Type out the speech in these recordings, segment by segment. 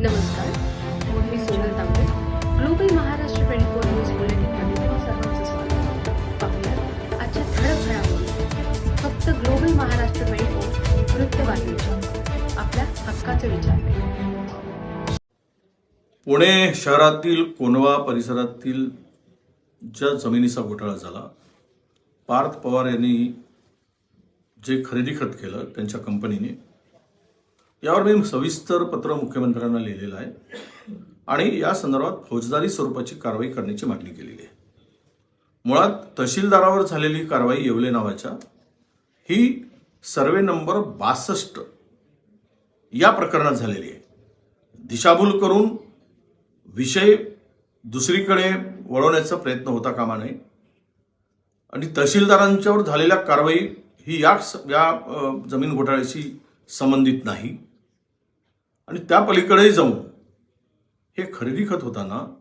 नमस्कार मी Sonal Tambe global Maharashtra twenty four news बुलेटिनमध्ये तुम्हा सर्वांचं स्वागत पाहूया आजच्या ठळक घडामोडी. फक्त ग्लोबल महाराष्ट्र ट्वेंटी फोर वृत्तवाहिनीच्या आपल्या हक्काचे विचार पुणे शहरातील कोंढवा परिसरातील ज्या जमिनीचा घोटाळा झाला पार्थ पवार यांनी जे खरेदी खत केलं त्यांच्या कंपनीने यावर मी सविस्तर पत्र मुख्यमंत्र्यांना लिहिलेलं आहे. आणि या संदर्भात फौजदारी स्वरूपाची कारवाई करण्याची मागणी केलेली आहे. मुळात तहसीलदारावर झालेली कारवाई येवले नावाच्या ही सर्वे नंबर बासष्ट या प्रकरणात झालेली आहे. दिशाभूल करून विषय दुसरीकडे वळवण्याचा प्रयत्न होता कामा नये. आणि तहसीलदारांच्यावर झालेल्या कारवाई ही या या जमीन घोटाळ्याशी संबंधित नाही. आणि त्या पलीकडेही जाऊन हे खरेदी खत होताना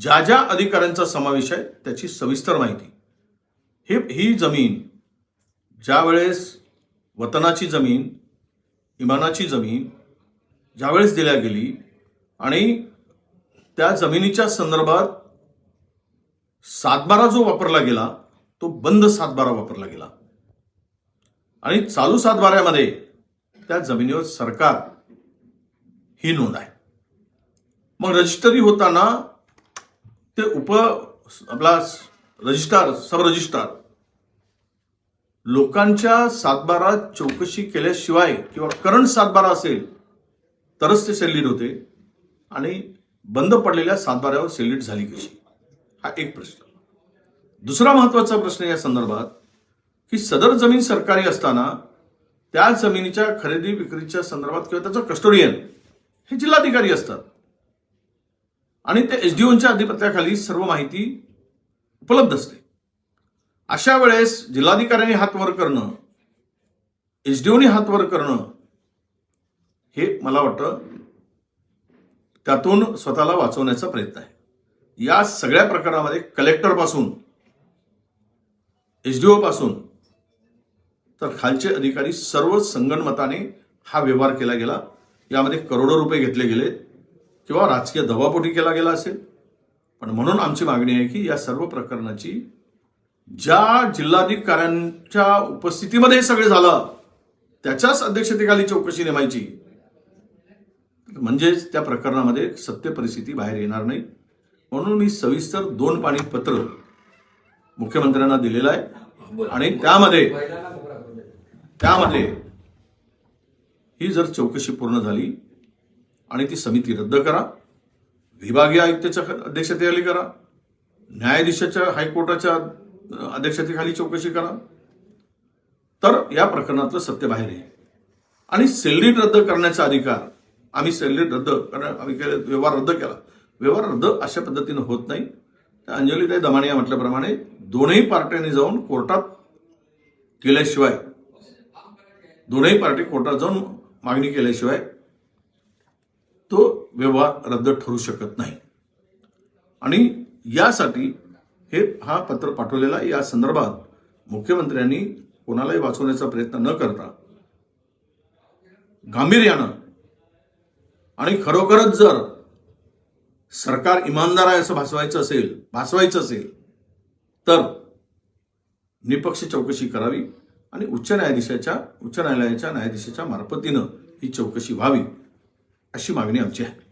ज्या ज्या अधिकाऱ्यांचा समावेश आहे त्याची सविस्तर माहिती. हे ही जमीन ज्यावेळेस वतनाची जमीन इमानाची जमीन ज्यावेळेस दिल्या गेली आणि त्या जमिनीच्या संदर्भात सातबारा जो वापरला गेला तो बंद सातबारा वापरला गेला. आणि चालू सातबाऱ्यामध्ये त्या जमिनीवर सरकार ही नोंद आहे. मग रजिस्टरी होताना ते उप आपला रजिस्ट्रार सब रजिस्ट्रार लोकांच्या सातबारा चौकशी केल्याशिवाय किंवा करंट सातबारा असेल तरच ते सेलिड होते आणि बंद पडलेल्या सातबाऱ्यावर सेलिड झाली कशी? हा एक प्रश्न. दुसरा महत्त्वाचा प्रश्न या संदर्भात की सदर जमीन सरकारी असताना त्या जमिनीच्या खरेदी विक्रीच्या संदर्भात किंवा त्याचं कस्टोडियन हे जिल्हाधिकारी असतात. आणि ते एसडीओच्या अधिपत्याखाली सर्व माहिती उपलब्ध असते. अशा वेळेस जिल्हाधिकाऱ्यांनी हात वर करणं एसडीओनी हात वर करणं हे मला वाटतं त्यातून स्वतःला वाचवण्याचा प्रयत्न आहे. या सगळ्या प्रकरणामध्ये कलेक्टरपासून एसडीओ पासून तर खालचे अधिकारी सर्व संगणमताने हा व्यवहार केला गेला. यामध्ये करोडो रुपये घेतले गेले किंवा राजकीय दबापोटी केला गेला असेल. पण म्हणून आमची मागणी आहे की या सर्व प्रकरणाची ज्या जिल्हाधिकाऱ्यांच्या उपस्थितीमध्ये सगळं सगळे झालं त्याच्याच अध्यक्षतेखाली चौकशी नेमायची. म्हणजेच त्या प्रकरणामध्ये सत्य परिस्थिती बाहेर येणार नाही. म्हणून मी सविस्तर दोन पाणी पत्र मुख्यमंत्र्यांना दिलेलं आहे. आणि त्यामध्ये त्यामध्ये ही जर चौकशी पूर्ण झाली आणि ती समिती रद्द करा विभागीय आयुक्ताच्या अध्यक्षतेखाली करा न्यायाधीशाच्या हायकोर्टाच्या अध्यक्षतेखाली चौकशी करा तर या प्रकरणातलं सत्य बाहेर येईल. आणि सेलरीट रद्द करण्याचा अधिकार आम्ही सेलरीट रद्द कारण आम्ही केले व्यवहार रद्द केला. व्यवहार रद्द अशा पद्धतीनं होत नाही. तर अंजलीताई दमाणे या म्हटल्याप्रमाणे दोनही पार्ट्यांनी जाऊन कोर्टात केल्याशिवाय दोनही पार्टी कोर्टात जाऊन मागणी केल्याशिवाय तो व्यवहार रद्द ठरू शकत नाही. आणि यासाठी हे हा पत्र पाठवलेला या संदर्भात मुख्यमंत्र्यांनी कोणालाही वाचवण्याचा प्रयत्न न करता गांभीर्यानं आणि खरोखरच जर सरकार इमानदार आहे असं भासवायचं असेल भासवायचं असेल तर निपक्ष चौकशी करावी. आणि उच्च न्यायाधीशाच्या उच्च न्यायालयाच्या न्यायाधीशाच्या मार्फतीनं ही चौकशी व्हावी अशी मागणी आमची आहे.